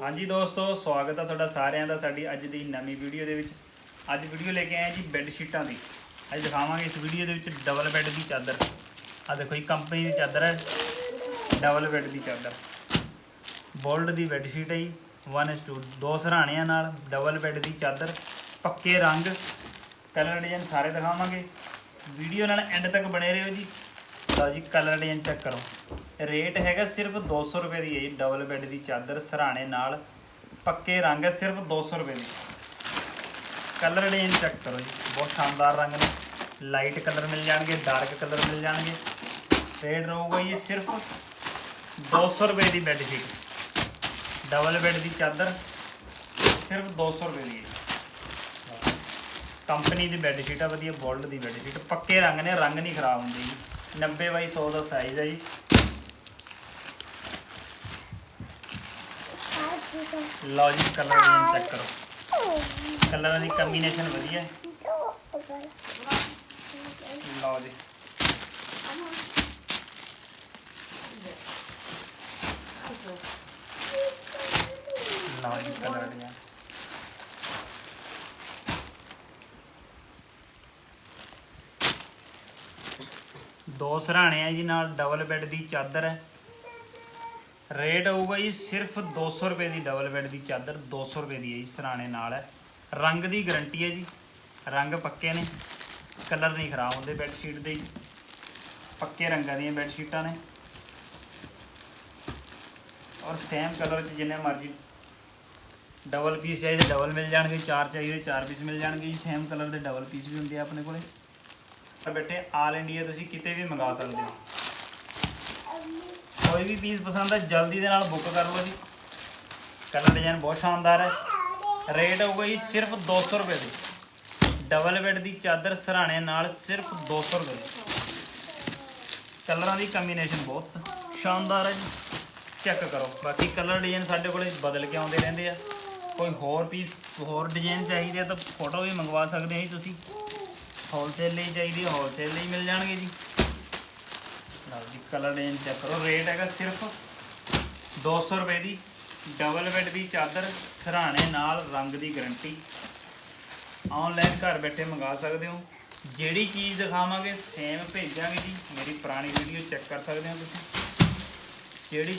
ਹਾਂਜੀ ਦੋਸਤੋ, ਸਵਾਗਤ ਹੈ ਤੁਹਾਡਾ ਸਾਰਿਆਂ ਦਾ ਸਾਡੀ ਅੱਜ ਦੀ ਨਵੀਂ ਵੀਡੀਓ ਦੇ ਵਿੱਚ। ਅੱਜ ਵੀਡੀਓ ਲੈ ਕੇ ਆਏ ਜੀ ਬੈੱਡ ਸ਼ੀਟਾਂ ਦੀ। ਅੱਜ ਦਿਖਾਵਾਂਗੇ ਇਸ ਵੀਡੀਓ ਦੇ ਵਿੱਚ ਡਬਲ ਬੈੱਡ ਦੀ ਚਾਦਰ। ਆ ਦੇਖੋ ਜੀ ਕੰਪਨੀ ਦੀ ਚਾਦਰ ਹੈ। ਡਬਲ ਬੈੱਡ ਦੀ ਚਾਦਰ। ਬੋਲਡ ਦੀ ਬੈੱਡ ਸ਼ੀਟ ਹੈ ਜੀ 1:2 ਦੋ ਸਰਾਣਿਆਂ ਨਾਲ ਡਬਲ ਬੈੱਡ ਦੀ ਚਾਦਰ, ਪੱਕੇ ਰੰਗ। ਕਲਰ ਡਿਜ਼ਾਈਨ ਸਾਰੇ ਦਿਖਾਵਾਂਗੇ। ਵੀਡੀਓ ਨਾਲ ਐਂਡ ਤੱਕ ਬਣੇ ਰਹੋ ਜੀ। ਲਓ ਜੀ ਕਲਰ ਡਿਜ਼ਾਈਨ ਚੈੱਕ ਕਰੋ। ਰੇਟ ਹੈਗਾ ਸਿਰਫ 200 ਰੁਪਏ ਦੀ ਹੈ ਜੀ ਡਬਲ ਬੈੱਡ ਦੀ ਚਾਦਰ ਸਰਾਣੇ ਨਾਲ। ਪੱਕੇ ਰੰਗ ਹੈ ਸਿਰਫ 200 ਰੁਪਏ ਦੀ। ਕਲਰ ਡਿਜ਼ਾਈਨ ਚੈੱਕ ਕਰੋ ਜੀ, ਬਹੁਤ ਸ਼ਾਨਦਾਰ ਰੰਗ ਨੇ। ਲਾਈਟ ਕਲਰ ਮਿਲ ਜਾਣਗੇ ਡਾਰਕ ਕਲਰ ਮਿਲ ਜਾਣਗੇ। ਰੇਟ ਰਹੂਗਾ ਜੀ ਸਿਰਫ 200 ਰੁਪਏ ਦੀ ਬੈੱਡ ਸ਼ੀਟ ਡਬਲ ਬੈੱਡ ਦੀ ਚਾਦਰ ਸਿਰਫ 200 ਰੁਪਏ ਦੀ ਹੈ। ਕੰਪਨੀ ਦੀ ਬੈੱਡ ਸ਼ੀਟ ਆ, ਵਧੀਆ ਬੋਲਡ ਦੀ ਬੈੱਡ ਸ਼ੀਟ ਪੱਕੇ ਰੰਗ ਨੇ, ਰੰਗ ਨਹੀਂ ਖਰਾਬ ਹੁੰਦੇ ਜੀ। 90 ਬਾਈ 100 ਦਾ ਸਾਈਜ਼ ਹੈ ਜੀ। ਲਓ ਜੀ ਕਲਰ ਚੈੱਕ ਕਰੋ। ਕਲਰਾਂ ਦੀ ਕੰਬੀਨੇਸ਼ਨ ਵਧੀਆ ਹੈ। ਲਓ ਜੀ। ਲਓ ਜੀ ਕਲਰ ਦੀਆਂ। ਦੋ ਸਰਾਣੇ ਆ ਜੀ, ਨਾਲ ਡਬਲ ਬੈੱਡ ਦੀ ਚਾਦਰ ਹੈ। ਰੇਟ ਹੋਊਗਾ ਜੀ ਸਿਰਫ 200 ਰੁਪਏ ਦੀ ਡਬਲ ਬੈੱਡ ਦੀ ਚਾਦਰ 200 ਰੁਪਏ ਦੀ ਹੈ ਜੀ, ਸਰਾਣੇ ਨਾਲ ਹੈ। ਰੰਗ ਦੀ ਗਾਰੰਟੀ ਹੈ ਜੀ, ਰੰਗ ਪੱਕੇ ਨੇ ਕਲਰ ਨਹੀਂ ਖਰਾਬ ਹੁੰਦੇ ਬੈੱਡ ਸ਼ੀਟ ਦੇ ਪੱਕੇ ਰੰਗਾਂ ਦੀਆਂ ਬੈੱਡ ਸ਼ੀਟਾਂ ਨੇ। ਔਰ ਸੇਮ ਕਲਰ ਚ ਜਿੰਨੇ ਮਰਜ਼ੀ ਡਬਲ ਪੀਸ ਚਾਹੀਦੇ ਡਬਲ ਮਿਲ ਜਾਣਗੇ, ਚਾਰ ਚਾਹੀਦੇ ਚਾਰ ਪੀਸ ਮਿਲ ਜਾਣਗੇ ਜੀ ਸੇਮ ਕਲਰ ਦੇ ਡਬਲ ਪੀਸ ਵੀ ਹੁੰਦੇ ਆ ਆਪਣੇ ਕੋਲੇ। ਬੈਠੇ ਆਲ ਇੰਡੀਆ ਤੁਸੀਂ ਕਿਤੇ ਵੀ ਮੰਗਾ ਸਕਦੇ ਹੋ। ਕੋਈ ਵੀ ਪੀਸ ਪਸੰਦ ਹੈ ਜਲਦੀ ਦੇ ਨਾਲ ਬੁੱਕ ਕਰ ਲਓ ਜੀ। ਕਲਰ ਡਿਜ਼ਾਈਨ ਬਹੁਤ ਸ਼ਾਨਦਾਰ ਹੈ। ਰੇਟ ਹੋਊਗਾ ਜੀ ਸਿਰਫ 200 ਰੁਪਏ ਦੀ। ਡਬਲ ਬੈੱਡ ਦੀ ਚਾਦਰ ਸਰਾਣੇ ਨਾਲ ਸਿਰਫ 200 ਰੁਪਏ ਦੀ। ਕਲਰਾਂ ਦੀ ਕੰਬੀਨੇਸ਼ਨ ਬਹੁਤ ਸ਼ਾਨਦਾਰ ਹੈ ਜੀ। ਚੈੱਕ ਕਰੋ। ਬਾਕੀ ਕਲਰ ਡਿਜ਼ਾਈਨ ਸਾਡੇ ਕੋਲੇ ਬਦਲ ਕੇ ਆਉਂਦੇ ਰਹਿੰਦੇ ਆ। ਕੋਈ ਹੋਰ ਪੀਸ ਹੋਰ ਡਿਜ਼ਾਈਨ ਚਾਹੀਦੇ ਆ ਤਾਂ ਫੋਟੋ ਵੀ ਮੰਗਵਾ ਸਕਦੇ ਹੋ ਜੀ ਤੁਸੀਂ। ਹੋਲਸੇਲ ਲਈ ਚਾਹੀਦੀ ਹੈ ਹੋਲਸੇਲ ਲਈ ਮਿਲ ਜਾਣਗੇ ਜੀ। ਲਓ ਜੀ ਕਲਰ ਰੇਂਜ ਚੈੱਕ ਕਰੋ। ਰੇਟ ਹੈਗਾ ਸਿਰਫ 200 ਰੁਪਏ ਦੀ। ਡਬਲ ਬੈੱਡ ਦੀ ਚਾਦਰ ਸਰਾਣੇ ਨਾਲ ਰੰਗ ਦੀ ਗਾਰੰਟੀ ਆਨਲਾਈਨ ਘਰ ਬੈਠੇ ਮੰਗਾ ਸਕਦੇ ਹੋ। ਜਿਹੜੀ ਚੀਜ਼ ਦਿਖਾਵਾਂਗੇ ਸੇਮ ਭੇਜਾਂਗੇ ਜੀ। ਮੇਰੀ ਪੁਰਾਣੀ ਵੀਡੀਓ ਚੈੱਕ ਕਰ ਸਕਦੇ ਹੋ ਤੁਸੀਂ। ਜਿਹੜੀ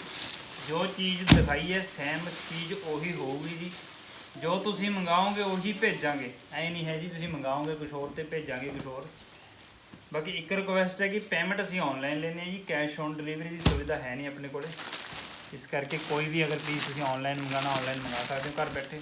ਜੋ ਚੀਜ਼ ਦਿਖਾਈ ਹੈ ਸੇਮ ਚੀਜ਼ ਉਹੀ ਹੋਊਗੀ ਜੀ। ਜੋ ਤੁਸੀਂ ਮੰਗਾਓਗੇ ਉਹੀ ਭੇਜਾਂਗੇ। ਐ ਨਹੀਂ ਹੈ ਜੀ, ਤੁਸੀਂ ਮੰਗਾਓਗੇ ਕੁਝ ਹੋਰ ਤੇ ਭੇਜਾਂਗੇ ਕੁਝ ਹੋਰ। ਬਾਕੀ ਇੱਕ ਰਿਕੁਐਸਟ ਹੈ ਕਿ ਪੇਮੈਂਟ ਅਸੀਂ ਆਨਲਾਈਨ ਲੈਂਦੇ ਹਾਂ ਜੀ ਕੈਸ਼ ਔਨ ਡਿਲੀਵਰੀ ਦੀ ਸੁਵਿਧਾ ਹੈ ਨਹੀਂ ਆਪਣੇ ਕੋਲੇ। ਇਸ ਕਰਕੇ ਕੋਈ ਵੀ ਅਗਰ ਪਲੀਜ਼ ਤੁਸੀਂ ਆਨਲਾਈਨ ਮੰਗਾਣਾ ਆਨਲਾਈਨ ਮੰਗਾ ਸਕਦੇ ਹੋ, ਘਰ ਬੈਠੇ।